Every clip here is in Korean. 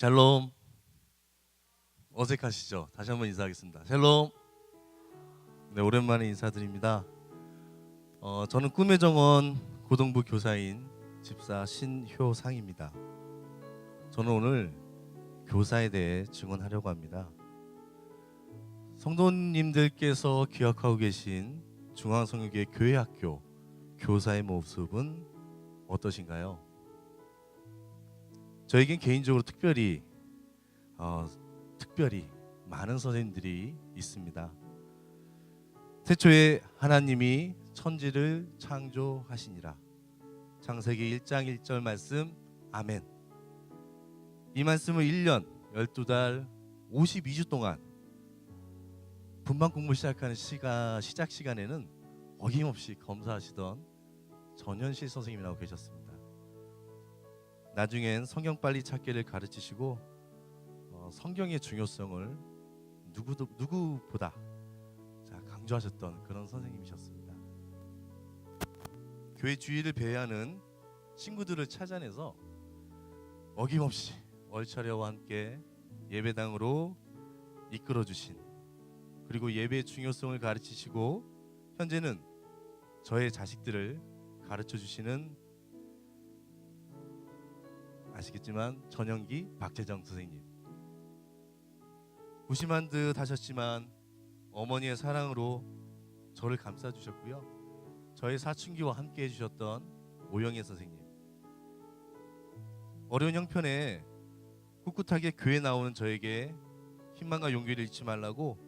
샬롬. 어색하시죠? 다시 한번 인사하겠습니다. 샬롬. 네, 오랜만에 인사드립니다. 어, 저는 꿈의 정원 고등부 교사인 집사 신효상입니다. 저는 오늘 교사에 대해 증언하려고 합니다. 성도님들께서 기억하고 계신 중앙성육의 교회학교 교사의 모습은 어떠신가요? 저에겐 개인적으로 특별히 어, 특별히 많은 선생님들이 있습니다. 태초에 하나님이 천지를 창조하시니라. 창세기 1장 1절 말씀 아멘. 이 말씀을 1년 12달 52주 동안 분반 공부 시작하는 시가 시작 시간에는 어김없이 검사하시던 전현실 선생님이 나오 계셨습니다. 나중엔 성경 빨리 찾기를 가르치시고 어, 성경의 중요성을 누구도 누구보다 자, 강조하셨던 그런 선생님이셨습니다. 교회 주의를 배회하는 친구들을 찾아내서 어김없이 월차례와 함께 예배당으로 이끌어 주신 그리고 예배의 중요성을 가르치시고 현재는 저의 자식들을 가르쳐 주시는 아시겠지만 전영기 박재정 선생님. 무심한 듯 하셨지만 어머니의 사랑으로 저를 감싸 주셨고요. 저의 사춘기와 함께 해주셨던 오영애 선생님. 어려운 형편에 꿋꿋하게 교회 나오는 저에게 희망과 용기를 잃지 말라고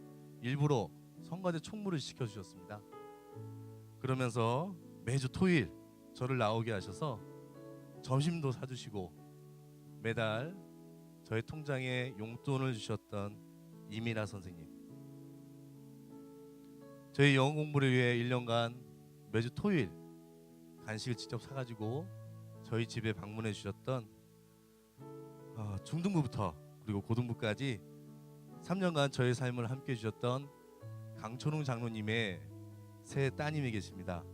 일부러 성가대 총무를 시켜주셨습니다. 그러면서 매주 토요일 저를 나오게 하셔서 점심도 사주시고 매달 저의 통장에 용돈을 주셨던 이민아 선생님 저희 영어 공부를 위해 1년간 매주 토요일 간식을 직접 사가지고 저희 집에 방문해 주셨던 어, 중등부부터 그리고 고등부까지 3년간 저의 삶을 함께 해주셨던 강초롱 장로님의 세 따님이 계십니다.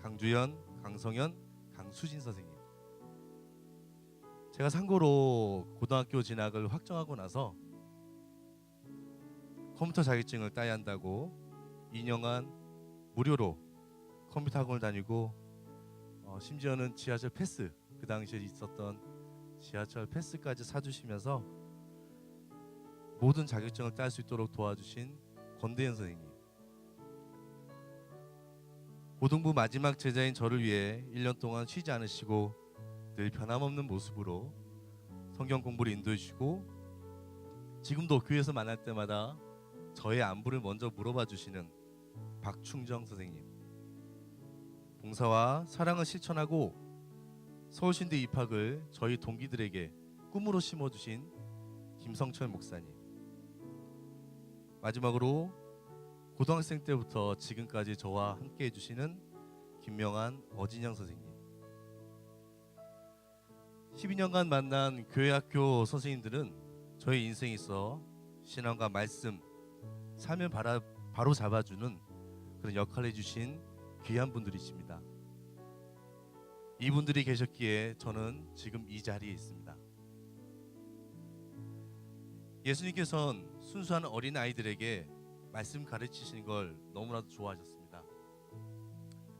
강주연, 강성현, 강수진 선생님. 제가 상고로 고등학교 진학을 확정하고 나서 컴퓨터 자격증을 따야 한다고 2년간 무료로 컴퓨터 학원을 다니고 어, 심지어는 지하철 패스 그 당시에 있었던 지하철 패스까지 사주시면서 모든 자격증을 딸 수 있도록 도와주신 권대현 선생님. 고등부 마지막 제자인 저를 위해 1년 동안 쉬지 않으시고 늘 변함없는 모습으로 성경 공부를 인도해 주시고 지금도 교회에서 만날 때마다 저의 안부를 먼저 물어봐 주시는 박충정 선생님. 봉사와 사랑을 실천하고 서울신대 입학을 저희 동기들에게 꿈으로 심어 주신 김성철 목사님. 마지막으로 고등학생 때부터 지금까지 저와 함께 해주시는 김명한 어진영 선생님 12년간 만난 교회 학교 선생님들은 저의 인생에 있어 신앙과 말씀 사면 바라, 바로 잡아주는 그런 역할을 해주신 귀한 분들이십니다 이분들이 계셨기에 저는 지금 이 자리에 있습니다 예수님께서는 순수한 어린 아이들에게 말씀 가르치시는 걸 너무나도 좋아하셨습니다.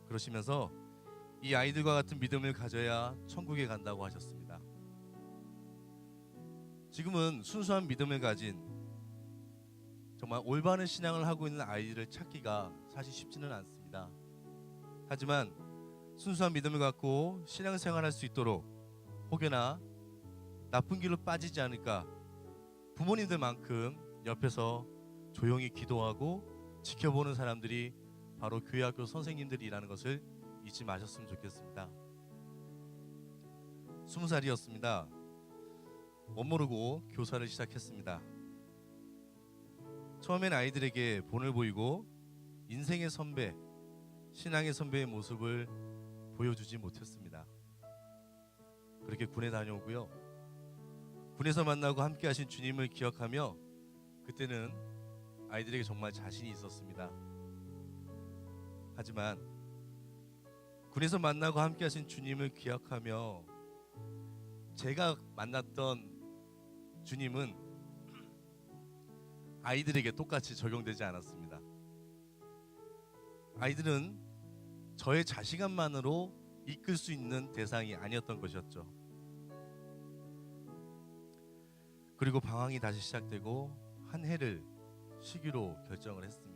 그러시면서 이 아이들과 같은 믿음을 가져야 천국에 간다고 하셨습니다. 지금은 순수한 믿음을 가진 정말 올바른 신앙을 하고 있는 아이들을 찾기가 사실 쉽지는 않습니다. 하지만 순수한 믿음을 갖고 신앙생활할 수 있도록 혹여나 나쁜 길로 빠지지 않을까 부모님들만큼 옆에서 조용히 기도하고 지켜보는 사람들이 바로 교회 학교 선생님들이라는 것을 잊지 마셨으면 좋겠습니다. 스무 살이었습니다. 못 모르고 교사를 시작했습니다. 처음엔 아이들에게 본을 보이고 인생의 선배, 신앙의 선배의 모습을 보여주지 못했습니다. 그렇게 군에 다녀오고요. 군에서 만나고 함께 하신 주님을 기억하며 그때는 아이들에게 정말 자신이 있었습니다. 하지만 군에서 만나고 함께 하신 주님을 기억하며 제가 만났던 주님은 아이들에게 똑같이 적용되지 않았습니다. 아이들은 저의 자신감만으로 이끌 수 있는 대상이 아니었던 것이었죠. 그리고 방황이 다시 시작되고 한 해를 쉬기로 결정을 했습니다.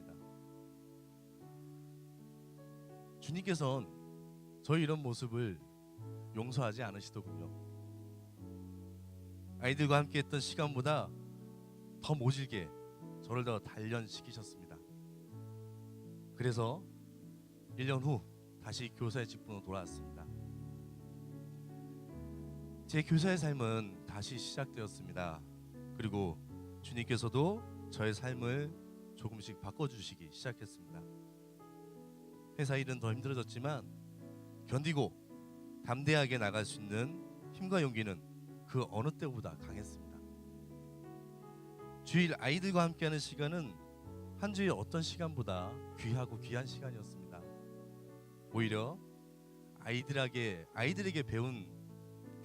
주님께서는 저희 이런 모습을 용서하지 않으시더군요. 아이들과 함께했던 시간보다 더 모질게 저를 더 단련시키셨습니다. 그래서 1년 후 다시 교사의 직분으로 돌아왔습니다. 제 교사의 삶은 다시 시작되었습니다. 그리고 주님께서도 저의 삶을 조금씩 바꿔주시기 시작했습니다. 회사 일은 더 힘들어졌지만 견디고 담대하게 나갈 수 있는 힘과 용기는 그 어느 때보다 강했습니다. 주일 아이들과 함께하는 시간은 한 주의 어떤 시간보다 귀하고 귀한 시간이었습니다. 오히려 아이들에게 아이들에게 배운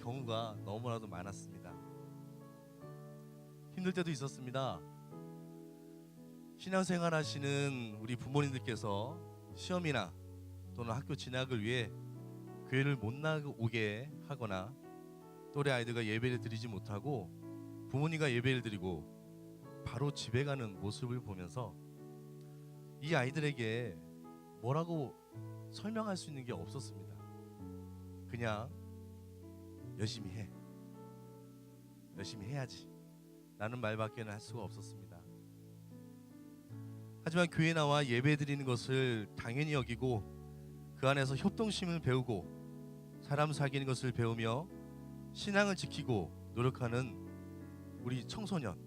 경우가 너무나도 많았습니다. 힘들 때도 있었습니다. 신앙생활 하시는 우리 부모님들께서 시험이나 또는 학교 진학을 위해 교회를 못 나오게 하거나 또래 아이들과 예배를 드리지 못하고 부모님과 예배를 드리고 바로 집에 가는 모습을 보면서 이 아이들에게 뭐라고 설명할 수 있는 게 없었습니다. 그냥 열심히 해. 열심히 해야지. 라는 말밖에는 할 수가 없었습니다. 하지만 교회 나와 예배 드리는 것을 당연히 여기고 그 안에서 협동심을 배우고 사람 사귀는 것을 배우며 신앙을 지키고 노력하는 우리 청소년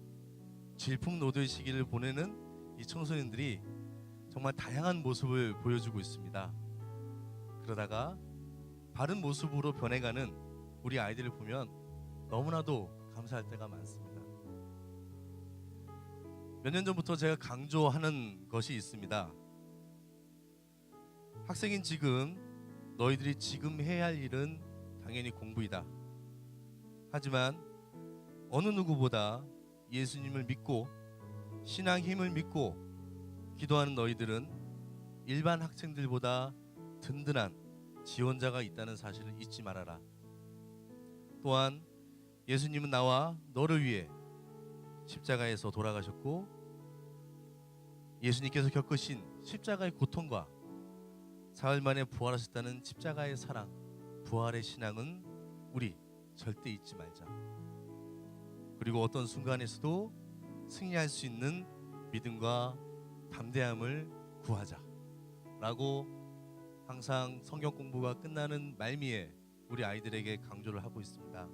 질풍노도의 시기를 보내는 이 청소년들이 정말 다양한 모습을 보여주고 있습니다. 그러다가 바른 모습으로 변해가는 우리 아이들을 보면 너무나도 감사할 때가 많습니다. 몇 년 전부터 제가 강조하는 것이 있습니다. 학생인 지금 너희들이 지금 해야 할 일은 당연히 공부이다. 하지만 어느 누구보다 예수님을 믿고 신앙 힘을 믿고 기도하는 너희들은 일반 학생들보다 든든한 지원자가 있다는 사실을 잊지 말아라. 또한 예수님은 나와 너를 위해 십자가에서 돌아가셨고 예수님께서 겪으신 십자가의 고통과 사흘 만에 부활하셨다는 십자가의 사랑, 부활의 신앙은 우리 절대 잊지 말자. 그리고 어떤 순간에서도 승리할 수 있는 믿음과 담대함을 구하자 라고 항상 성경 공부가 끝나는 말미에 우리 아이들에게 강조를 하고 있습니다.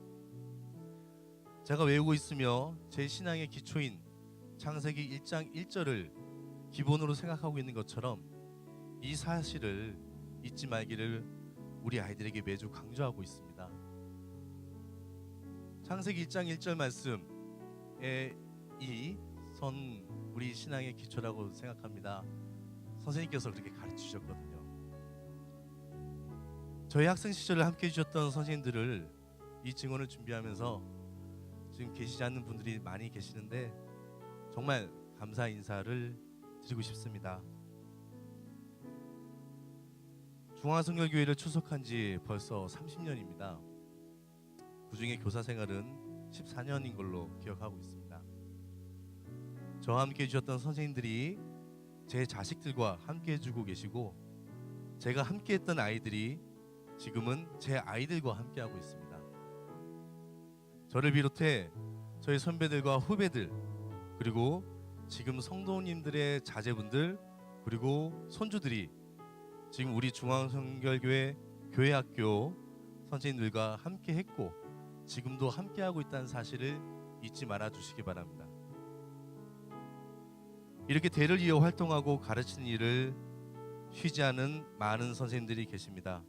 제가 외우고 있으며 제 신앙의 기초인 창세기 1장 1절을 기본으로 생각하고 있는 것처럼 이 사실을 잊지 말기를 우리 아이들에게 매주 강조하고 있습니다. 창세기 1장 1절 말씀에 이 선 우리 신앙의 기초라고 생각합니다. 선생님께서 그렇게 가르쳐 주셨거든요. 저희 학생 시절을 함께 해주셨던 선생님들을 이 증언을 준비하면서 지금 계시지 않는 분들이 많이 계시는데 정말 감사 인사를 드리고 싶습니다. 중앙성결교회를 출석한 지 벌써 30년입니다. 그중에 교사 생활은 14년인 걸로 기억하고 있습니다. 저와 함께 해주셨던 선생님들이 제 자식들과 함께 해주고 계시고 제가 함께했던 아이들이 지금은 제 아이들과 함께하고 있습니다. 저를 비롯해 저희 선배들과 후배들 그리고 지금 성도님들의 자제분들 그리고 손주들이 지금 우리 중앙성결교회 교회학교 선생님들과 함께 했고 지금도 함께 하고 있다는 사실을 잊지 말아 주시기 바랍니다. 이렇게 대를 이어 활동하고 가르치는 일을 쉬지 않은 많은 선생님들이 계십니다.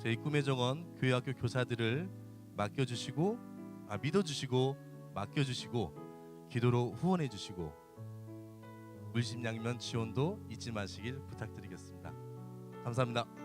저희 꿈의 정원 교회학교 교사들을 맡겨 주시고 아, 믿어 주시고 맡겨 주시고 기도로 후원해 주시고 물심양면 지원도 잊지 마시길 부탁드리겠습니다. 감사합니다.